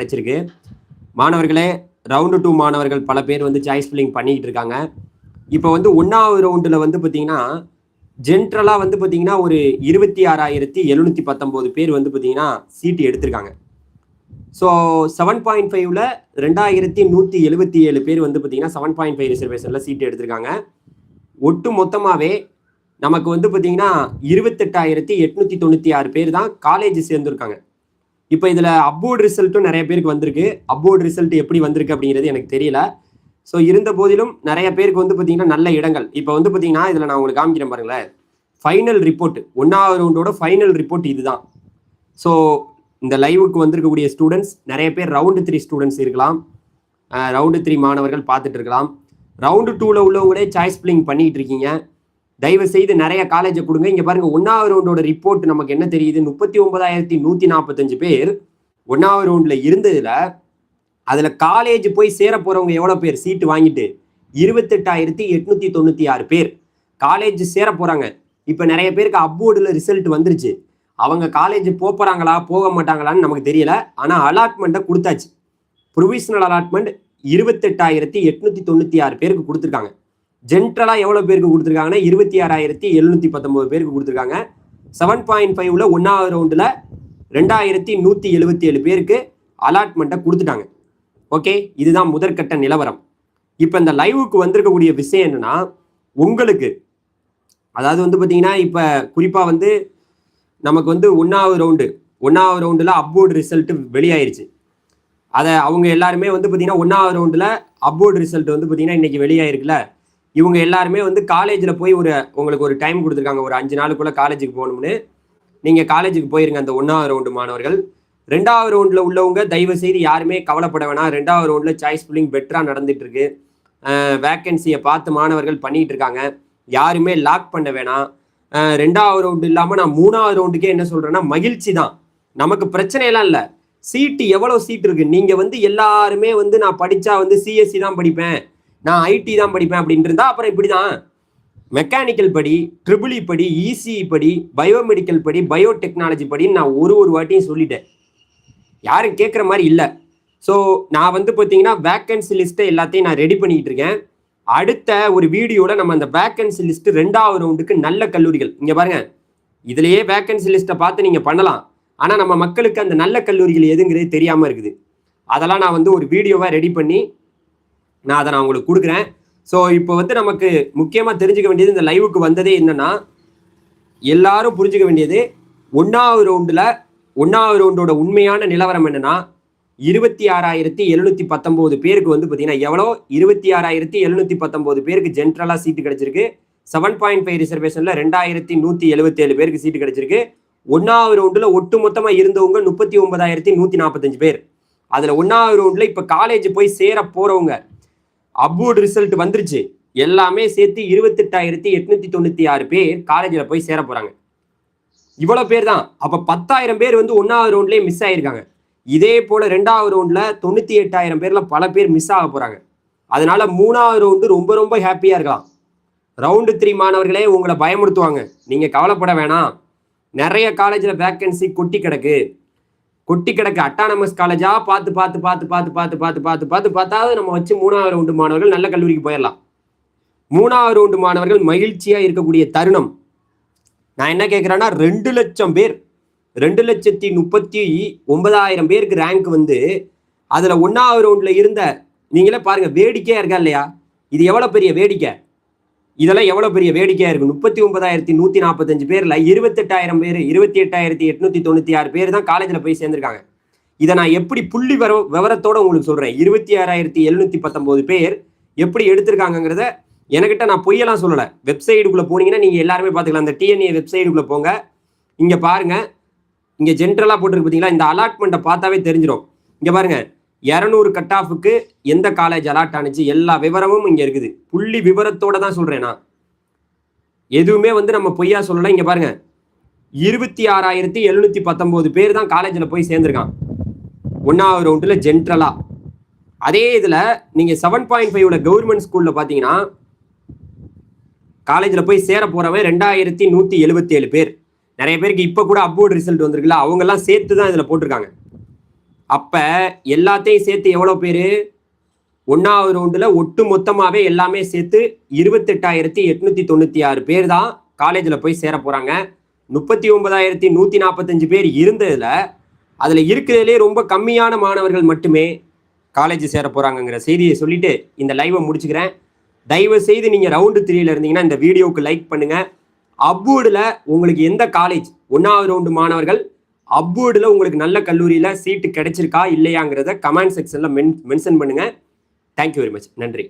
கிடைச்சிருக்கு மாணவர்களே round two மாணவர்கள் பல பேர் வந்து சாய்ஸ் ஃபில்லிங் பண்ணிக்கிட்டு இருக்காங்க. இப்போ வந்து ஒன்றாவது ரவுண்டில் வந்து பார்த்தீங்கன்னா ஜென்ரலாக வந்து பார்த்தீங்கன்னா ஒரு இருபத்தி ஆறாயிரத்தி எழுநூற்றி பத்தொம்போது பேர் வந்து பார்த்தீங்கன்னா சீட்டு எடுத்திருக்காங்க. ஸோ செவன் பாயிண்ட் ஃபைவ்ல ரெண்டாயிரத்தி நூற்றி எழுபத்தி ஏழு பேர் வந்து பார்த்தீங்கன்னா செவன் பாயிண்ட் ஃபைவ் ரிசர்வேஷனில் சீட்டு எடுத்திருக்காங்க. ஒட்டு மொத்தமாகவே நமக்கு வந்து பார்த்தீங்கன்னா இருபத்தெட்டாயிரத்தி எட்நூற்றி தொண்ணூற்றி ஆறு பேர் தான் காலேஜ் சேர்ந்துருக்காங்க. இப்போ இதில் அப்வோர்ட் ரிசல்ட்டும் நிறைய பேருக்கு வந்திருக்கு. அப்வோர்ட் ரிசல்ட் எப்படி வந்திருக்கு அப்படிங்கிறது எனக்கு தெரியல. ஸோ இருந்த போதிலும் நிறைய பேருக்கு வந்து பார்த்தீங்கன்னா நல்ல இடங்கள். இப்போ வந்து பார்த்தீங்கன்னா இதில் நான் உங்களுக்கு காமிக்கிறேன் பாருங்களேன். ஃபைனல் ரிப்போர்ட் ஒன்றாவது ரவுண்டோட ஃபைனல் ரிப்போர்ட் இதுதான். ஸோ இந்த லைவுக்கு வந்திருக்கக்கூடிய ஸ்டூடெண்ட்ஸ் நிறைய பேர் ரவுண்டு த்ரீ ஸ்டூடெண்ட்ஸ் இருக்கலாம். ரவுண்டு த்ரீ மாணவர்கள் பார்த்துட்டு இருக்கலாம். ரவுண்டு டூவில் உள்ளவங்களே சாய்ஸ் பிளிங் பண்ணிகிட்டு இருக்கீங்க. தயவு செய்து நிறைய காலேஜை கொடுங்க. இங்கே பாருங்க ஒன்னாவது ரவுண்டோட ரிப்போர்ட் நமக்கு என்ன தெரியுது? முப்பத்தி ஒன்பதாயிரத்தி நூற்றி நாற்பத்தஞ்சு பேர் ஒன்னாவது ரவுண்ட்ல இருந்ததில் அதில் காலேஜ் போய் சேர போகிறவங்க எவ்வளோ பேர்? சீட்டு வாங்கிட்டு இருபத்தெட்டாயிரத்தி எட்நூற்றி தொண்ணூற்றி ஆறு பேர் காலேஜ் சேர போகிறாங்க இப்போ நிறைய பேருக்கு அப்போர்டுல ரிசல்ட் வந்துருச்சு. அவங்க காலேஜ் போக போகிறாங்களா போக மாட்டாங்களான்னு நமக்கு தெரியல. ஆனால் அலாட்மெண்ட்டை கொடுத்தாச்சு. ப்ரொவிஷனல் அலாட்மெண்ட் இருபத்தெட்டாயிரத்தி எட்நூற்றி தொண்ணூற்றி ஆறு பேருக்கு கொடுத்துருக்காங்க. ஜென்ரலாக எவ்வளோ பேருக்கு கொடுத்துருக்காங்கன்னா இருபத்தி ஆறாயிரத்தி எழுநூற்றி பத்தொம்போது பேருக்கு கொடுத்துருக்காங்க. செவன் பாயிண்ட் ஃபைவ்ல ஒன்றாவது ரவுண்டில் ரெண்டாயிரத்தி நூற்றி எழுபத்தி ஏழு பேருக்கு அலாட்மெண்ட்டை கொடுத்துட்டாங்க. ஓகே இதுதான் முதற்கட்ட நிலவரம். இப்போ இந்த லைவுக்கு வந்திருக்கக்கூடிய விஷயம் என்னன்னா உங்களுக்கு அதாவது வந்து பார்த்தீங்கன்னா இப்போ குறிப்பாக வந்து நமக்கு வந்து ஒன்றாவது ரவுண்டு ஒன்றாவது ரவுண்டில் அப்போர்டு ரிசல்ட் வெளியாயிருச்சு. அதை அவங்க எல்லாருமே வந்து பார்த்தீங்கன்னா ஒன்றாவது ரவுண்டில் அப்போர்டு ரிசல்ட் வந்து பார்த்தீங்கன்னா இன்னைக்கு வெளியாயிருக்குல்ல. இவங்க எல்லாருமே வந்து காலேஜில் போய் ஒரு உங்களுக்கு ஒரு டைம் கொடுத்துருக்காங்க. ஒரு அஞ்சு நாளுக்குள்ளே காலேஜுக்கு போகணும்னு. நீங்கள் காலேஜுக்கு போயிருங்க அந்த ஒன்றாவது ரவுண்டு மாணவர்கள். ரெண்டாவது ரவுண்டில் உள்ளவங்க தயவு செய்து யாருமே கவலைப்பட வேணாம். ரெண்டாவது ரவுண்டில் சாய்ஸ் புல்லிங் பெட்டராக நடந்துட்டு இருக்கு வேக்கன்சியை பார்த்து மாணவர்கள் பண்ணிட்டு இருக்காங்க. யாருமே லாக் பண்ண வேணாம். ரெண்டாவது ரவுண்டு இல்லாமல் நான் மூணாவது ரவுண்டுக்கே என்ன சொல்கிறேன்னா மகிழ்ச்சி தான். நமக்கு பிரச்சனையெல்லாம் இல்லை. சீட்டு எவ்வளோ சீட் இருக்கு? நீங்கள் வந்து எல்லாருமே வந்து நான் படித்தா வந்து சிஎஸ்சி தான் படிப்பேன். நான் ஐடி தான் படிப்பேன் அப்படின்னு இருந்தா அப்புறம் இப்படி தான் மெக்கானிக்கல் படி ட்ரிபிள் e படி இசிஇ படி பயோமெடிக்கல் படி பயோடெக்னாலஜி படின்னு நான் ஒரு ஒரு வாட்டியும் சொல்லிட்டேன். யாரும் கேட்குற மாதிரி இல்லை. ஸோ நான் வந்து பார்த்தீங்கன்னா வேக்கன்சி லிஸ்ட்டை எல்லாத்தையும் நான் ரெடி பண்ணிட்டு இருக்கேன். அடுத்த ஒரு வீடியோவில் நம்ம அந்த வேக்கன்சி லிஸ்ட் ரெண்டாவது ரவுண்டுக்கு நல்ல கல்லூரிகள். இங்கே பாருங்க. இதுலேயே வேக்கன்சி லிஸ்ட்டை பார்த்து நீங்கள் பண்ணலாம். ஆனால் நம்ம மக்களுக்கு அந்த நல்ல கல்லூரிகள் எதுங்கிறது தெரியாமல் இருக்குது. அதெல்லாம் நான் வந்து ஒரு வீடியோவாக ரெடி பண்ணி நான் அதை நான் உங்களுக்கு கொடுக்குறேன். ஸோ இப்போ வந்து நமக்கு முக்கியமாக தெரிஞ்சுக்க வேண்டியது இந்த லைவுக்கு வந்ததே என்னன்னா எல்லாரும் புரிஞ்சுக்க வேண்டியது ஒன்றாவது ரவுண்டில் ஒன்றாவது ரவுண்டோட உண்மையான நிலவரம் என்னன்னா இருபத்தி ஆறாயிரத்தி எழுநூத்தி பத்தொம்போது பேருக்கு வந்து பார்த்தீங்கன்னா எவ்வளோ? இருபத்தி ஆறாயிரத்தி எழுநூத்தி பத்தொம்போது பேருக்கு ஜென்ரலாக சீட்டு கிடைச்சிருக்கு. செவன் பாயிண்ட் ஃபைவ் ரிசர்வேஷனில் ரெண்டாயிரத்தி நூற்றி எழுபத்தேழு பேருக்கு சீட்டு கிடைச்சிருக்கு. ஒன்றாவது ரவுண்டில் ஒட்டு மொத்தமாக இருந்தவங்க முப்பத்தி ஒன்பதாயிரத்தி நூற்றி நாற்பத்தஞ்சு பேர். அதில் ஒன்றாவது ரவுண்டில் இப்போ காலேஜ் போய் சேர போகிறவங்க அப்வோர்டு ரிசல்ட் வந்துருச்சு. எல்லாமே சேர்த்து இருபத்தெட்டாயிரத்தி எட்நூத்தி தொண்ணூற்றி ஆறு பேர் காலேஜில் போய் சேர போகிறாங்க இவ்வளோ பேர் தான். அப்போ பத்தாயிரம் பேர் வந்து ஒன்றாவது ரவுண்ட்லேயே மிஸ் ஆயிருக்காங்க. இதே போல் ரெண்டாவது ரவுண்டில் தொண்ணூற்றி எட்டாயிரம் பேரில் பல பேர் மிஸ் ஆக போகிறாங்க அதனால மூணாவது ரவுண்டு ரொம்ப ரொம்ப ஹாப்பியாக இருக்கலாம். ரவுண்டு த்ரீ மாணவர்களே உங்களை பயமுறுத்துவாங்க. நீங்கள் கவலைப்பட வேணாம். நிறைய காலேஜில் வேக்கன்சி கொட்டி கிடக்கு. கொட்டி கிடக்க அட்டானமஸ் காலேஜா பார்த்து பார்த்து பார்த்து பார்த்து பார்த்து பார்த்து பார்த்து பார்த்து பார்த்தாவது நம்ம வச்சு மூணாவது ரவுண்டு மாணவர்கள் நல்ல கல்லூரிக்கு போயிடலாம். மூணாவது ரவுண்டு மாணவர்கள் மகிழ்ச்சியாக இருக்கக்கூடிய தருணம். நான் என்ன கேட்குறேன்னா ரெண்டு லட்சம் பேர் ரெண்டு லட்சத்தி முப்பத்தி ஒன்பதாயிரம் பேருக்கு ரேங்க் வந்து அதில் ஒன்றாவது ரவுண்டில் இருந்த நீங்களே பாருங்கள் வேடிக்கையாக இருக்கா இல்லையா? இது எவ்வளோ பெரிய வேடிக்கை? இதெல்லாம் எவ்வளோ பெரிய வேடிக்கையாக இருக்குது முப்பத்தி ஒன்பதாயிரத்தி நூற்றி நாற்பத்தஞ்சு பேரில் இருபத்தெட்டாயிரம் பேர் இருபத்தி எட்டாயிரத்தி எட்நூற்றி தொண்ணூற்றி ஆறு பேர் தான் காலேஜில் போய் சேர்ந்துருக்காங்க. இதை நான் எப்படி புள்ளி வர விவரத்தோட உங்களுக்கு சொல்கிறேன் இருபத்தி ஆறாயிரத்தி எழுநூற்றி பத்தொம்போது பேர் எப்படி எடுத்திருக்காங்கங்கிறத எனக்கிட்ட நான் பொய்யெல்லாம் சொல்லலை. வெப்சைடுக்குள்ளே போனீங்கன்னா நீங்கள் எல்லாருமே பார்த்துக்கலாம். அந்த டிஎன்ஏ வெப்சைட்டுக்குள்ளே போங்க. இங்கே பாருங்க. இங்கே ஜென்ரலாக போட்டிருக்கு பார்த்தீங்களா இந்த அலாட்மெண்ட்டை பார்த்தாவே தெரிஞ்சிடும் இங்கே பாருங்க. இரநூறு கட் ஆஃபுக்கு எந்த காலேஜ் அலாட் ஆனிச்சு? எல்லா விவரமும் இங்கே இருக்குது. புள்ளி விவரத்தோட தான் சொல்கிறேன் நான். எதுவுமே வந்து நம்ம பொய்யா சொல்லலை. இங்கே பாருங்க. இருபத்தி ஆறாயிரத்தி எழுநூற்றி பத்தொம்போது பேர் தான் காலேஜில் போய் சேர்ந்துருக்கான் ஒன்றாவது ரவுண்டில் ஜென்ரலாக அதே இதில் நீங்கள் செவன் பாயிண்ட் ஃபைவ்ல கவர்மெண்ட் ஸ்கூலில் பார்த்தீங்கன்னா காலேஜில் போய் சேர போகிறவன் ரெண்டாயிரத்தி நூற்றி எழுபத்தேழு பேர். நிறைய பேருக்கு இப்போ கூட அப்வோர்ட் ரிசல்ட் வந்திருக்குல்ல. அவங்கெல்லாம் சேர்த்து தான் இதில் போட்டிருக்காங்க. அப்போ எல்லாத்தையும் சேர்த்து எவ்வளோ பேர்? ஒன்றாவது ரவுண்டில் ஒட்டு மொத்தமாகவே எல்லாமே சேர்த்து இருபத்தெட்டாயிரத்தி எட்நூற்றி தொண்ணூற்றி ஆறு பேர் தான் காலேஜில் போய் சேர போகிறாங்க முப்பத்தி ஒன்பதாயிரத்தி நூற்றி நாற்பத்தஞ்சு பேர் இருந்ததில் அதில் இருக்கிறதுலே ரொம்ப கம்மியான மாணவர்கள் மட்டுமே காலேஜ் சேர போகிறாங்கங்கிற செய்தியை சொல்லிட்டு இந்த லைவை முடிச்சுக்கிறேன். தயவு செய்து நீங்கள் ரவுண்டு த்ரீல இருந்தீங்கன்னா இந்த வீடியோவுக்கு லைக் பண்ணுங்கள் அப்வூடில் உங்களுக்கு எந்த காலேஜ் ஒன்றாவது ரவுண்டு மாணவர்கள் அப்வூடில் உங்களுக்கு நல்ல கல்லூரியில் சீட்டு கிடைச்சிருக்கா இல்லையாங்கிறத கமெண்ட் செக்ஷனில் மென் மென்ஷன் பண்ணுங்கள் தேங்க்யூ வெரி மச் நன்றி.